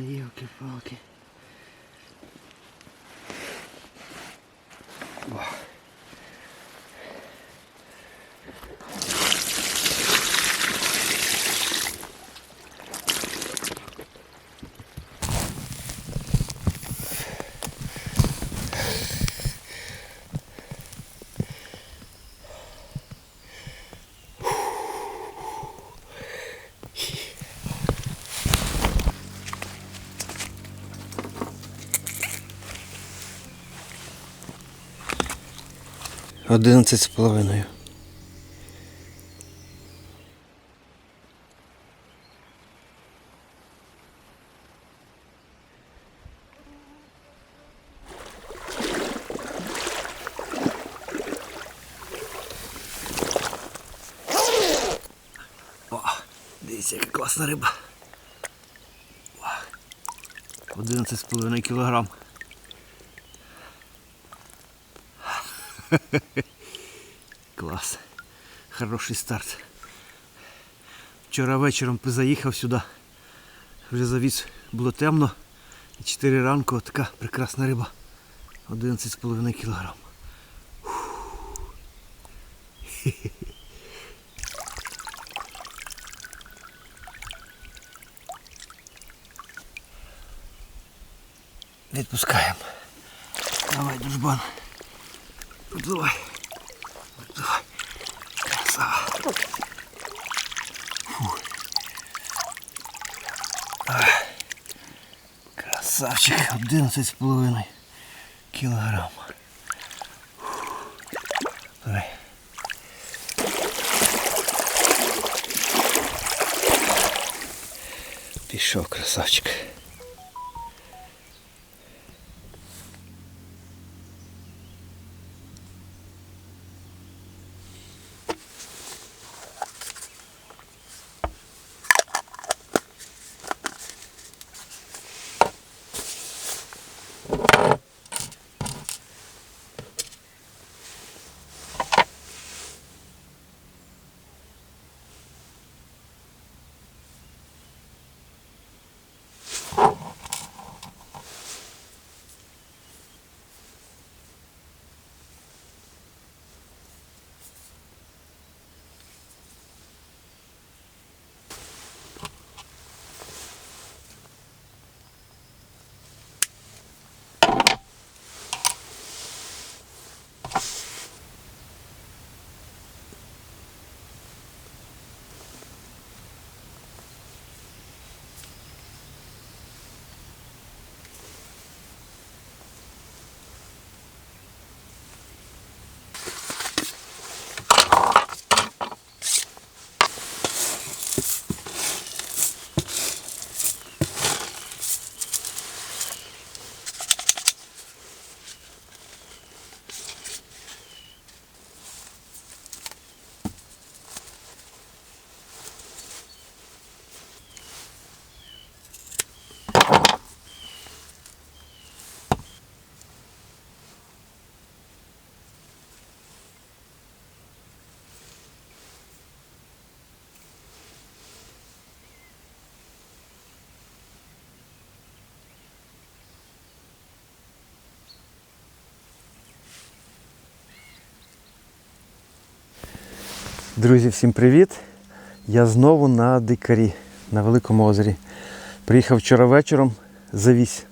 Йолки-палки. Одинадцять з половиною. Дивіться, класна риба. О, 11,5 кілограм. Клас. Хороший старт. Вчора вечором заїхав сюди. Вже завіз було темно. І 4 ранку така прекрасна риба. 11,5 кілограм. Відпускаємо. Давай, дружбан. Подавай. Давай. Красава. Фу. А. Красавчик. 11,5 кілограм. Давай. Пішов красавчик. Друзі, всім привіт! Я знову на дикарі на Великому озері. Приїхав вчора вечором, завіз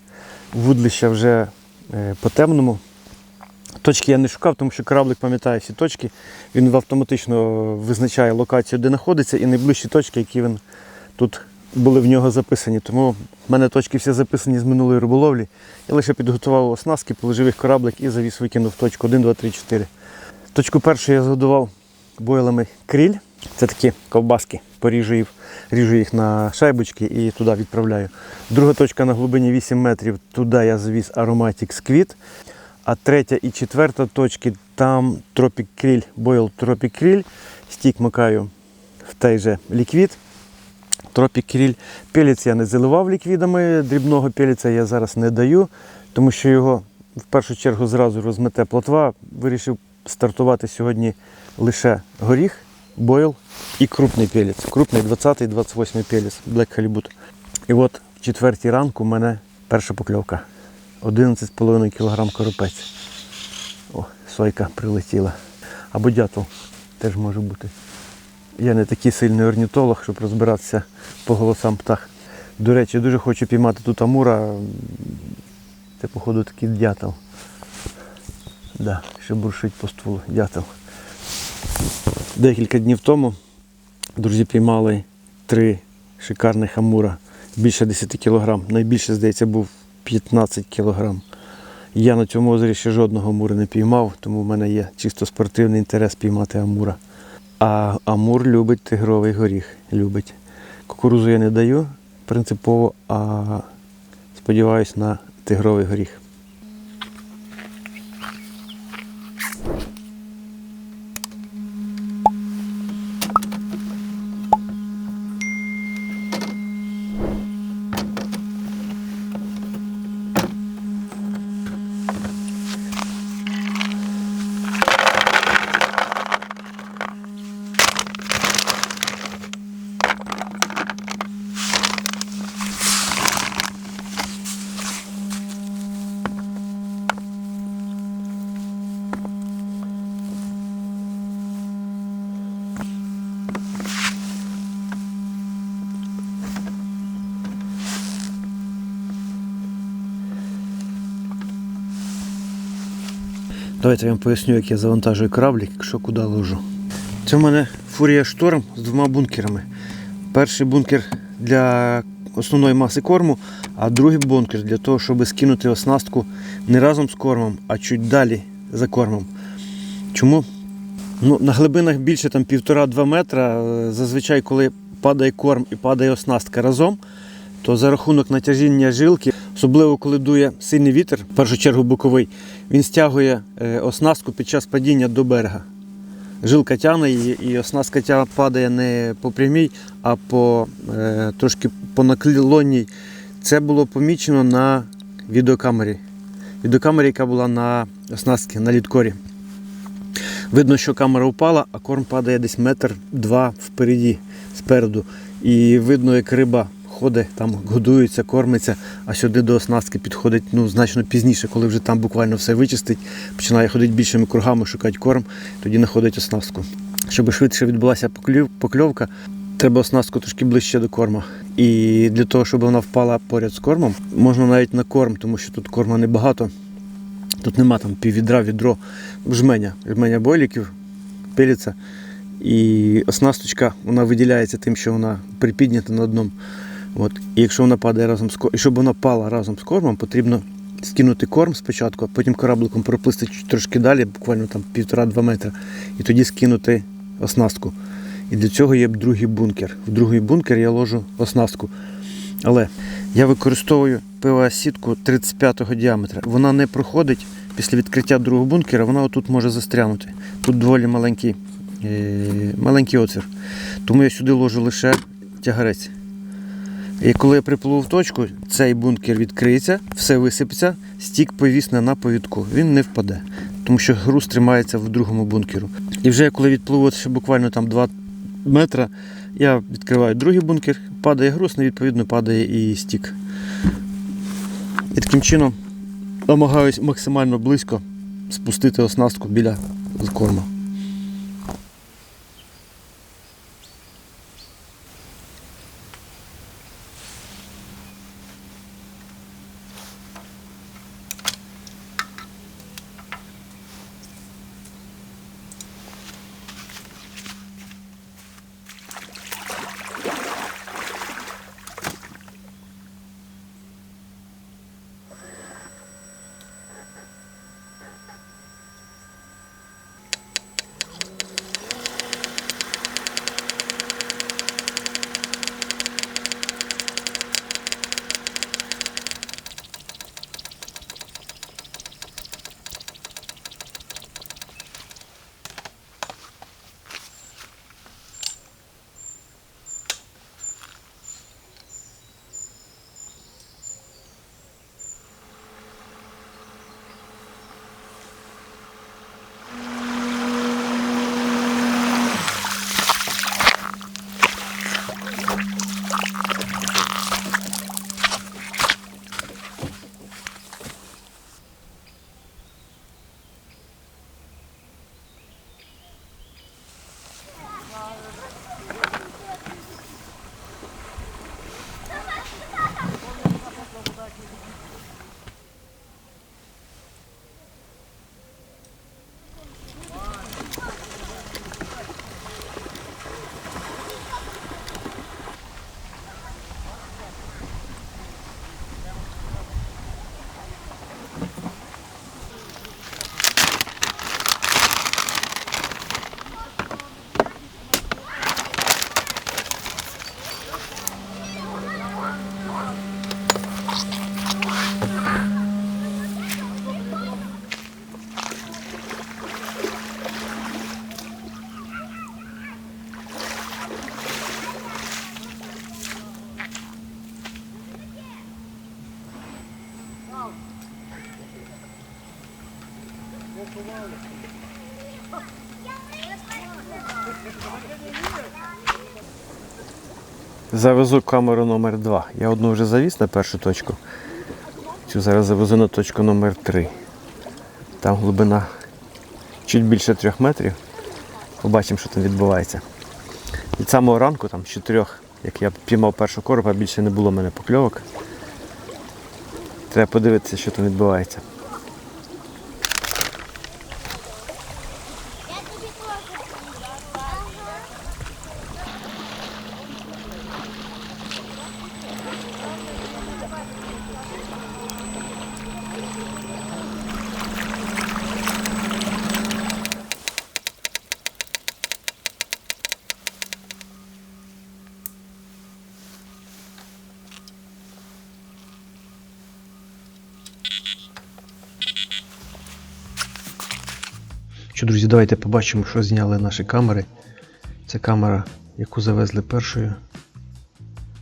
вудлища вже е, по темному. Точки я не шукав, тому що кораблик пам'ятає всі точки. Він автоматично визначає локацію, де знаходиться, і найближчі точки, які він тут були в нього записані. Тому в мене точки всі записані з минулої риболовлі. Я лише підготував оснастки, положив їх кораблик і завіз викинув точку 1, 2, 3, 4. Точку першу я згодував бойлами кріль. Це такі ковбаски. Поріжу ріжу їх на шайбочки і туди відправляю. Друга точка на глибині 8 метрів. Туди я завіз Aromatic Squid. А третя і четверта точки там Tropic Krill, Boil Tropic Krill. Стік макаю в той же ліквід. Tropic Krill. Пелець я не заливав ліквідами, дрібного пелеця я зараз не даю, тому що його в першу чергу зразу розмете плотва. Вирішив стартувати сьогодні лише горіх, бойл і крупний пелець. Крупний 20-28 пелець Black Halibut. І от в четвертій ранку у мене перша покльовка. 11,5 кг коропець. О, сойка прилетіла. Або дятел теж може бути. Я не такий сильний орнітолог, щоб розбиратися по голосам птах. До речі, дуже хочу піймати тут амура. Це, походу, такий дятел. Да, що буршить по стволу. Дятел. Декілька днів тому друзі піймали три шикарних амура. Більше 10 кг. Найбільше, здається, був 15 кг. Я на цьому озері ще жодного амура не піймав, тому в мене є чисто спортивний інтерес піймати амура. А амур любить тигровий горіх. Любить. Кукурузу я не даю принципово, а сподіваюся на тигровий горіх. Давайте я вам поясню, як я завантажую кораблік, якщо куди ложу. Це в мене фурія шторм з двома бункерами. Перший бункер для основної маси корму, а другий бункер для того, щоб скинути оснастку не разом з кормом, а чуть далі за кормом. Чому? Ну, на глибинах більше там півтора-два метра. Зазвичай, коли падає корм і падає оснастка разом, то за рахунок натяжіння жилки, особливо коли дує сильний вітер, в першу чергу боковий, він стягує е, оснастку під час падіння до берега. Жилка тягне і, і оснастка тя падає не по прямій, а по е, трошки по наклонній. Це було помічено на відеокамері. Відеокамері, яка була на оснастці, на літкорі. Видно, що камера впала, а корм падає десь метр два впереді, спереду. І видно, як риба ходить, там годується, кормиться, а сюди до оснастки підходить ну, значно пізніше, коли вже там буквально все вичистить, починає ходити більшими кругами, шукати корм, тоді знаходить оснастку. Щоб швидше відбулася покльовка, треба оснастку трошки ближче до корма. І для того, щоб вона впала поряд з кормом, можна навіть на корм, тому що тут корма небагато. Тут нема там піввідра, відро, жменя, жменя бойліків, пилиться. І оснасточка вона виділяється тим, що вона припіднята на одному. От. Якщо вона падає разом з кормом, щоб вона пала разом з кормом, потрібно скинути корм спочатку, а потім корабликом проплисти трошки далі, буквально там півтора-два метри, і тоді скинути оснастку. І для цього є другий бункер. В другий бункер я ложу оснастку. Але я використовую ПВА-сітку 35-го діаметра. Вона не проходить після відкриття другого бункера, вона отут може застрягнути. Тут доволі маленький, е, маленький отвір. Тому я сюди ложу лише тягарець. І коли я припливу в точку, цей бункер відкриється, все висипеться, стік повісне на повідку. Він не впаде, тому що груз тримається в другому бункеру. І вже коли відпливу ще буквально там 2 метра, я відкриваю другий бункер, падає груз, і відповідно падає і стік. І таким чином намагаюсь максимально близько спустити оснастку біля корма. Завезу камеру номер 2 Я одну вже завіз на першу точку. Цю зараз завезу на точку номер 3 Там глибина чуть більше трьох метрів. Побачимо, що там відбувається. Від самого ранку, там з чотирьох, як я піймав першу коропа, більше не було в мене покльовок. Треба подивитися, що там відбувається. Що, друзі, давайте побачимо, що зняли наші камери. Це камера, яку завезли першою.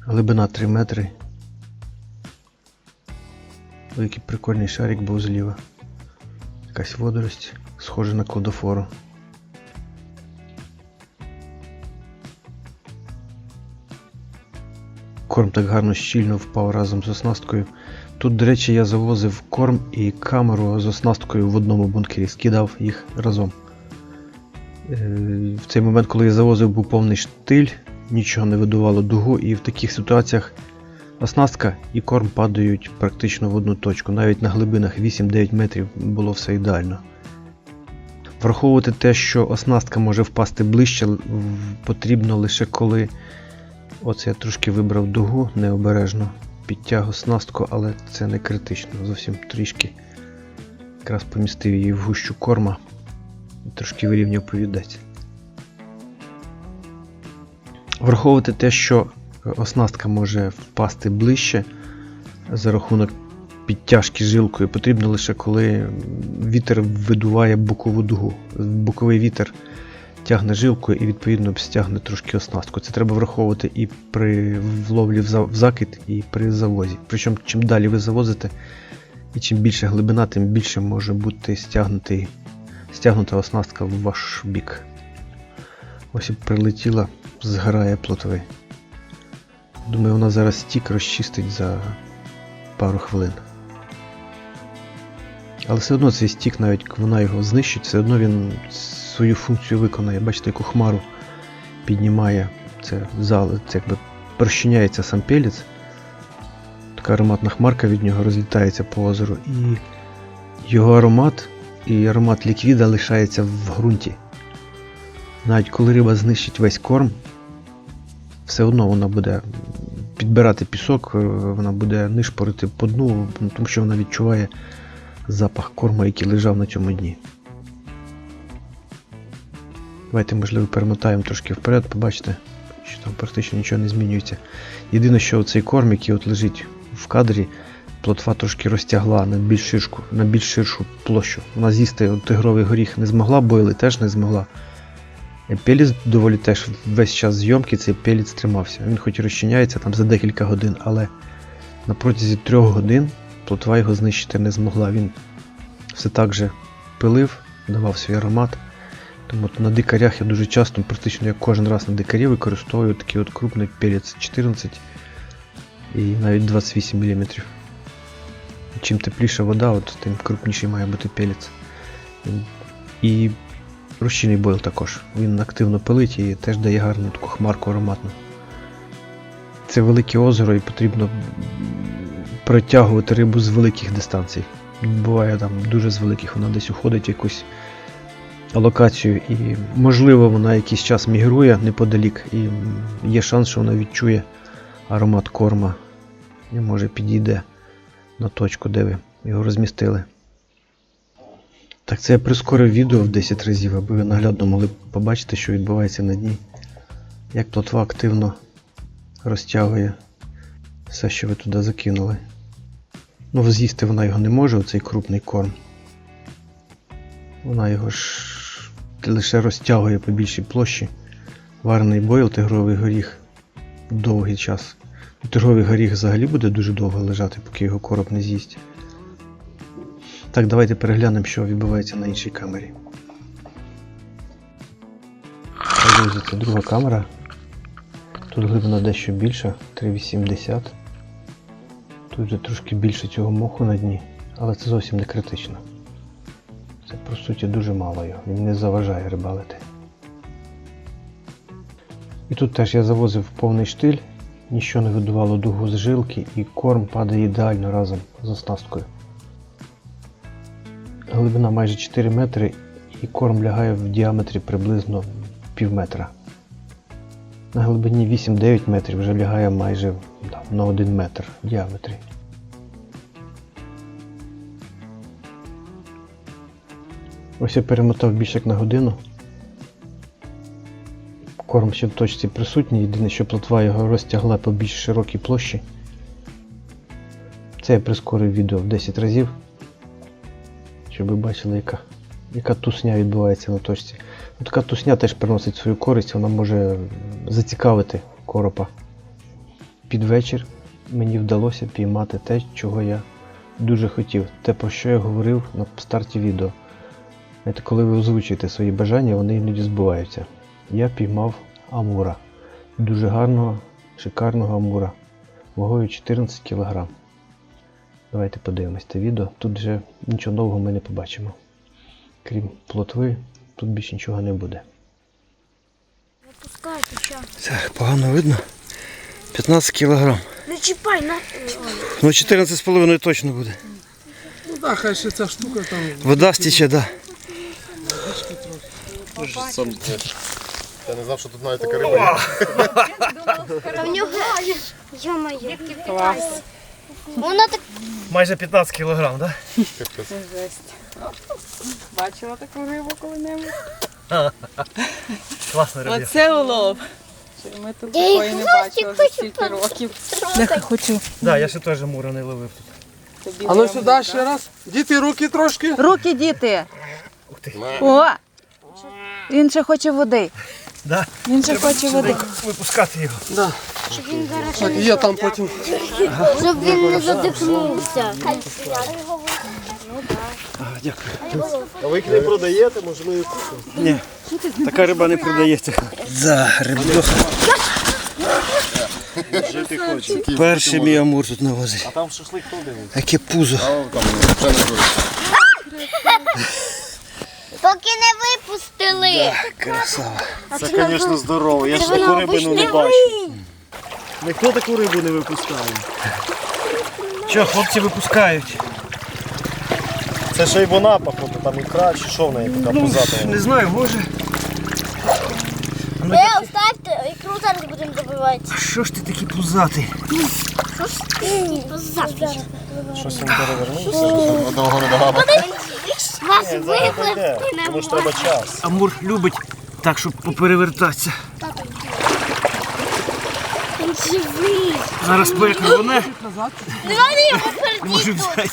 Глибина 3 метри. Ой, який прикольний шарик був зліва. Якась водорость, схожа на кодофору. Корм так гарно щільно впав разом з оснасткою. Тут, до речі, я завозив корм і камеру з оснасткою в одному бункері, скидав їх разом. Е, В цей момент, коли я завозив, був повний штиль, нічого не видувало дугу, і в таких ситуаціях оснастка і корм падають практично в одну точку. Навіть на глибинах 8-9 метрів було все ідеально. Враховувати те, що оснастка може впасти ближче, потрібно лише коли. Оце я трошки вибрав дугу необережно підтягу снастку, але це не критично, зовсім трішки. Якраз помістив її в гущу корма і трошки вирівняв повідець. Враховувати те, що оснастка може впасти ближче за рахунок підтяжки жилкою, потрібно лише коли вітер видуває бокову дугу. Боковий вітер тягне жилкою і відповідно стягне трошки оснастку. Це треба враховувати і при вловлі в за- закид, і при завозі. Причому чим далі ви завозите, і чим більше глибина, тим більше може бути стягнутий, стягнута оснастка в ваш бік. Ось і прилетіла, згорає плотви. Думаю, вона зараз стік розчистить за пару хвилин. Але все одно цей стік, навіть вона його знищить, все одно він свою функцію виконає. Бачите, яку хмару піднімає це зал, це якби розчиняється сам пелець. Така ароматна хмарка від нього розлітається по озеру. І його аромат і аромат ліквіда лишається в ґрунті. Навіть коли риба знищить весь корм, все одно вона буде підбирати пісок, е, вона буде нишпорити по дну, тому що вона відчуває запах корму, який лежав на цьому дні. Давайте, можливо, перемотаємо трошки вперед, побачите, що там практично нічого не змінюється. Єдине, що цей корм, який от лежить в кадрі, плотва трошки розтягла на більш ширшу, на більш ширшу площу. Вона з'їсти тигровий горіх не змогла, бойли теж не змогла. Е, Пеліс доволі теж весь час зйомки цей пеліс тримався. Він хоч і розчиняється там за декілька годин, але на протязі трьох годин плотва його знищити не змогла. Він все так же пилив, давав свій аромат. Тому на дикарях я дуже часто, практично як кожен раз на дикарі використовую такий от крупний пелець 14 і навіть 28 мм. Чим тепліша вода, от, тим крупніший має бути пелець. І розчинний бойл також. Він активно пилить і теж дає гарну таку хмарку ароматну. Це велике озеро і потрібно притягувати рибу з великих дистанцій. Буває там дуже з великих, вона десь уходить в якусь локацію, і можливо вона якийсь час мігрує неподалік, і є шанс, що вона відчує аромат корма і може підійде на точку, де ви його розмістили. Так, це я прискорив відео в 10 разів, аби ви наглядно могли побачити, що відбувається на дні. Як плотва активно розтягує все, що ви туди закинули. Ну, з'їсти вона його не може, оцей крупний корм. Вона його ж лише розтягує по більшій площі. Варений бойл, тигровий горіх довгий час. Тигровий горіх взагалі буде дуже довго лежати, поки його короб не з'їсть. Так, давайте переглянемо, що відбувається на іншій камері. Це друга камера. Тут глибина дещо більша, 3,80. Тут вже трошки більше цього моху на дні, але це зовсім не критично. Це по суті дуже мало його, він не заважає рибалити. І тут теж я завозив повний штиль, ніщо не видувало дугу з жилки і корм падає ідеально разом з оснасткою. Глибина майже 4 метри і корм лягає в діаметрі приблизно пів метра. На глибині 8-9 метрів вже лягає майже да, на 1 метр в діаметрі. Ось я перемотав більше як на годину. Корм ще в точці присутній, єдине, що плотва його розтягла по більш широкій площі. Це я прискорив відео в 10 разів, щоб ви бачили, яка, яка тусня відбувається на точці. Ну, така тусня теж приносить свою користь, вона може зацікавити коропа. Під вечір мені вдалося піймати те, чого я дуже хотів. Те, про що я говорив на старті відео. Знаєте, коли ви озвучуєте свої бажання, вони іноді збуваються. Я піймав амура. Дуже гарного, шикарного амура. Вагою 14 кг. Давайте подивимось це відео. Тут вже нічого нового ми не побачимо. Крім плотви, тут більше нічого не буде. Випускайте що. Так, погано видно. 15 кг. Не чіпай на. Ну 14,5 точно буде. Ну так, хай ще ця штука там. Вода стіче, так. Сам, я не знав, що тут навіть така риба. Та в нього. Йо-моє. Клас. Вона так. Майже 15 кг, так? Бачила таку рибу коли-небудь? Класно Оце улов. Ми тут Я їх такої не бачили вже хочу стільки років. Трогай. хочу. Да, я ще теж амура не ловив тут. Тобі А ну сюди ще раз. Діти, руки трошки. Руки, діти! ти. О! Він ще хоче води. Да? Він ще хоче води. Випускати його. Да. Щоб він зараз Так, є там потім. щоб він не задихнувся. Ага, дякую. А ви їх не продаєте, може ми їх купимо? Ні, така риба не продається. Да, рибдоха. Перший мій амур тут на озері. А там шашлик хто дивиться? Яке пузо. А там не. Поки не випустили. Красава. Це, звісно, здорово. Я ж таку рибину не бачу. Ніхто таку рибу не випускає. Що, хлопці випускають? Це ще й вона, походу, там ікра, чи що в неї така пузата. Не знаю, може. Ви оставте, ікру зараз будемо добивати. А що ж ти такий пузатий? Що ж ти? Позавтра. Щось він перевернувся, одного не ногами. Вас Зараз випливти не тому ж треба час. Амур любить так, щоб поперевертатися. Він живий. Зараз перекриване. Не треба його взяти.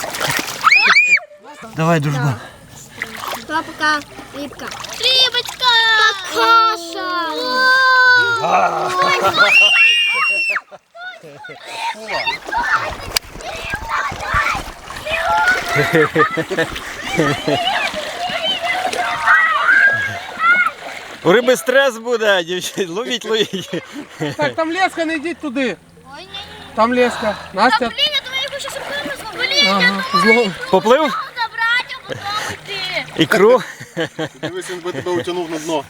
Давай, дружба. Пока рибка. Рибочка! Каша! У риби стрес буде, дівчат. Ловіть, ловіть. Так, там леска, не йдіть туди. Ой, ні, ні. Там леска. Настя. Блін, я думаю, яку щось вимисло. Ага. Зло... Поплив? забрати, а потім йти. Ікру. Дивись, він би тебе утягнув на дно.